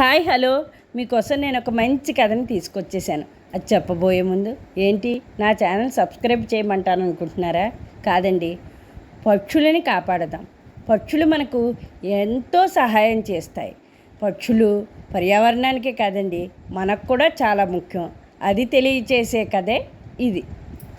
Hi hello. మీకోసం నేను ఒక మంచి కథని తీసుకొచ్చేసాను. అది చెప్పబోయే ముందు ఏంటి? నా ఛానల్ సబ్స్క్రైబ్ చేయమంటాను అనుకుంటున్నారా? కాదండి. పక్షులని కాపాడదాం. పక్షులు మనకు ఎంతో సహాయం చేస్తాయి. పక్షులు పర్యావరణానికే కాదండి మనకు కూడా చాలా ముఖ్యం. అది తెలియచేసే కథే ఇది.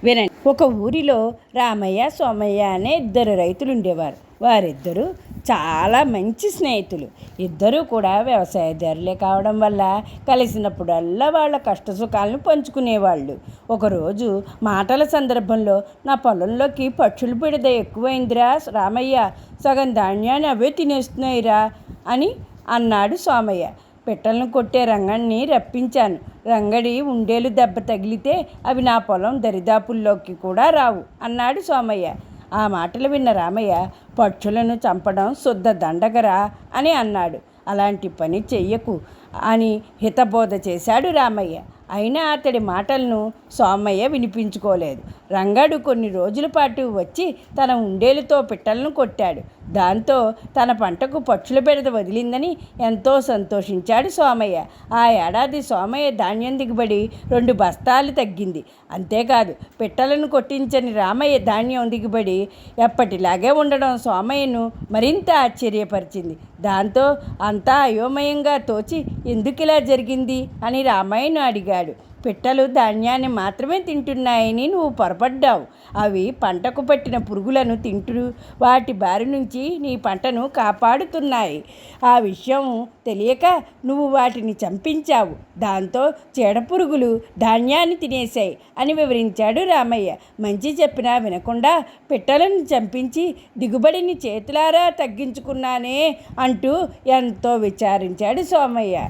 వినండి. ఒక ఊరిలో రామయ్య సోమయ్య అనే ఇద్దరు రైతులు ఉండేవారు వారిద్దరూ చాలా మంచి స్నేహితులు. ఇద్దరూ కూడా వ్యవసాయదారులే కావడం వల్ల కలిసినప్పుడల్లా వాళ్ళ కష్ట సుఖాలను పంచుకునేవాళ్ళు. ఒకరోజు మాటల సందర్భంలో నా పొలంలోకి పక్షులు పిడద ఎక్కువైందిరా రామయ్య సగం ధాన్యాన్ని అవే తినేస్తున్నాయిరా అని అన్నాడు సోమయ్య. పిట్టలను కొట్టే రంగడిని రప్పించాను. రంగడి ఉండేలు దెబ్బ తగిలితే అవి నా పొలం దరిదాపుల్లోకి కూడా రావు అన్నాడు సోమయ్య. ఆ మాటలు విన్న రామయ్య పక్షులను చంపడం శుద్ధ దండగరా అని అన్నాడు. అలాంటి పని చెయ్యకు. అని హితబోధ చేశాడు రామయ్య. అయినా అతడి మాటలను సోమయ్య వినిపించుకోలేదు. రంగడు కొన్ని రోజుల పాటు వచ్చి తన ఉండేలుతో పిట్టలను కొట్టాడు. దాంతో తన పంటకు పక్షుల బెడద వదిలిందని ఎంతో సంతోషించాడు సోమయ్య ఆ ఏడాది సోమయ్య ధాన్యం దిగుబడి రెండు బస్తాలు తగ్గింది. అంతేకాదు పిట్టలను కొట్టించని రామయ్య ధాన్యం దిగుబడి ఎప్పటిలాగే ఉండడం సోమయ్యను మరింత ఆశ్చర్యపరిచింది. దాంతో అంతా అయోమయంగా తోచి ఎందుకు ఇలా జరిగింది అని రామయ్యను అడిగాడు. పిట్టలు ధాన్యాన్ని మాత్రమే తింటున్నాయని నువ్వు పొరపడ్డావు. అవి పంటకు పట్టిన పురుగులను తింటూ వాటి బారి నుంచి నీ పంటను కాపాడుతున్నాయి. ఆ విషయం తెలియక నువ్వు వాటిని చంపించావు. దాంతో చీడపురుగులు ధాన్యాన్ని తినేశాయి అని వివరించాడు రామయ్య. మంచి చెప్పినా వినకుండా పిట్టలను చంపించి దిగుబడిని చేతులారా తగ్గించుకున్నానే అంటూ ఎంతో విచారించాడు సోమయ్య.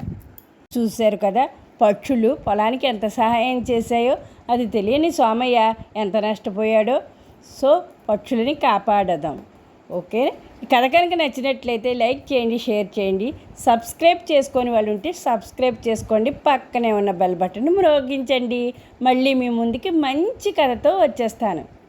చూశారు కదా పక్షులు పొలానికి ఎంత సహాయం చేశాయో అది తెలియని సోమయ్య ఎంత నష్టపోయాడో. సో పక్షులని కాపాడదాం. ఓకే? ఈ కథ కనుక నచ్చినట్లయితే లైక్ చేయండి షేర్ చేయండి సబ్స్క్రైబ్ చేసుకొని వాళ్ళు ఉంటే సబ్స్క్రైబ్ చేసుకోండి పక్కనే ఉన్న బెల్ బటన్ మ్రోగించండి. మళ్ళీ మీ ముందుకి మంచి కథతో వచ్చేస్తాను.